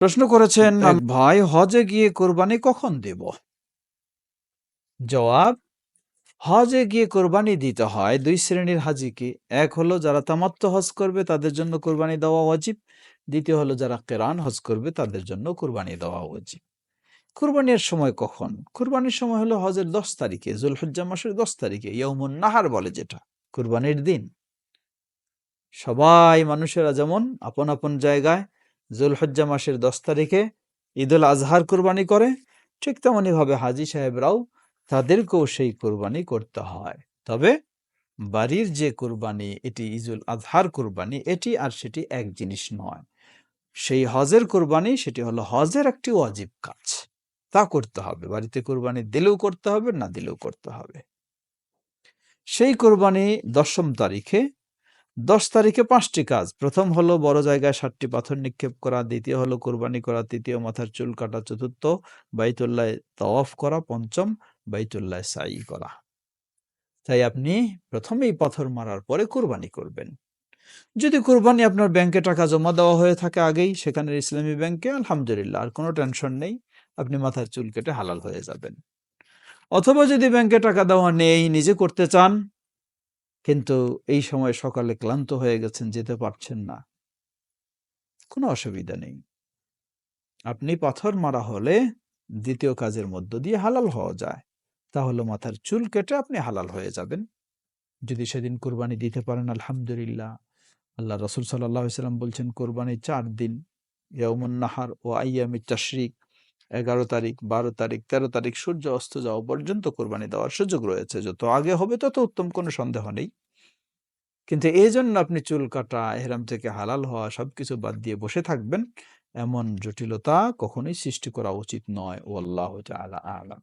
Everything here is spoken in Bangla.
প্রশ্ন করেছেন ভাই হজে গিয়ে কোরবানি কখন দেব? জবাব হজে গিয়ে কোরবানি দিতে হয় দুই শ্রেণির হাজিকে। এক হলো যারা তামাত্ম হজ করবে তাদের জন্য কোরবানি দেওয়া উচিত দ্বিতীয় হলো যারা কেরান হজ করবে তাদের জন্য কোরবানি দেওয়া উচিত কোরবানির সময় কখন? কোরবানির সময় হলো হজের দশ তারিখে জুলহজ্জা মাসের দশ তারিখে ইয়মুন নাহার বলে যেটা কোরবানির দিন। সবাই মানুষেরা যেমন আপন আপন জায়গায় জুলহজ্জা মাসের দশ তারিখে ঈদুল আজহার কোরবানি করে, ঠিক তেমনই ভাবে হাজি সাহেবরাও তাদেরকেও সেই কোরবানি করতে হয়। তবে বাড়ির যে কোরবানি, এটি ইজুল আজহার কোরবানি, এটি আর সেটি এক জিনিস নয়। সেই হজের কোরবানি, সেটি হলো হজের একটি অজীব কাজ। তা করতে হবে। বাড়িতে কোরবানি দিলেও করতে হবে, না দিলেও করতে হবে। সেই কোরবানি দশম তারিখে দশ তারিখে পাঁচটি কাজ। প্রথম হলো বড় জায়গায় সাতটি পাথর নিক্ষেপ করা। দ্বিতীয় হলো কোরবানি করা। তৃতীয় মাথার চুল কাটা। চতুর্থ, বাইতুল্লায় তওয়াফ করা। পঞ্চম, বাইতুল্লায় সাই করা। তাই আপনি প্রথমেই পাথর মারার পরে কোরবানি করবেন। যদি কোরবানি আপনার ব্যাংকে টাকা জমা দেওয়া হয়ে থাকে আগেই সেখানে ইসলামী ব্যাংকে আলহামদুলিল্লাহ, আর কোনো টেনশন নেই, আপনি মাথার চুল কেটে হালাল হয়ে যাবেন। অথবা যদি ব্যাংকে টাকা দেওয়া নেই, নিজে করতে চান কিন্তু এই সময় সকালে ক্লান্ত হয়ে গেছেন, যেতে পারছেন না। কোনো অসুবিধা নেই। আপনি পাথর মারা হলে দ্বিতীয় কাজের মধ্য দিয়ে হালাল হওয়া যায়। তাহলে মাথার চুল কেটে আপনি হালাল হয়ে যাবেন। যদি সেদিন কোরবানি দিতে পারেন, আলহামদুলিল্লাহ। আল্লাহ রসুল সাল্লাহ সাল্লাম বলছেন, কোরবানি চার দিন ইয়মুন নাহার ও আইয়ামি তাশরিক। এগারো তারিখ, বারো তারিখ, তেরো তারিখ সূর্য অস্ত যাওয়া পর্যন্ত কোরবানি দেওয়ার সুযোগ রয়েছে। যত আগে হবে তত উত্তম, কোনো সন্দেহ নেই। কিন্তু এই জন্য আপনি চুল কাটা, এহরাম থেকে হালাল হওয়া সবকিছু বাদ দিয়ে বসে থাকবেন। এমন জটিলতা কখনোই সৃষ্টি করা উচিত নয়। ও আল্লাহ আলা আলাম।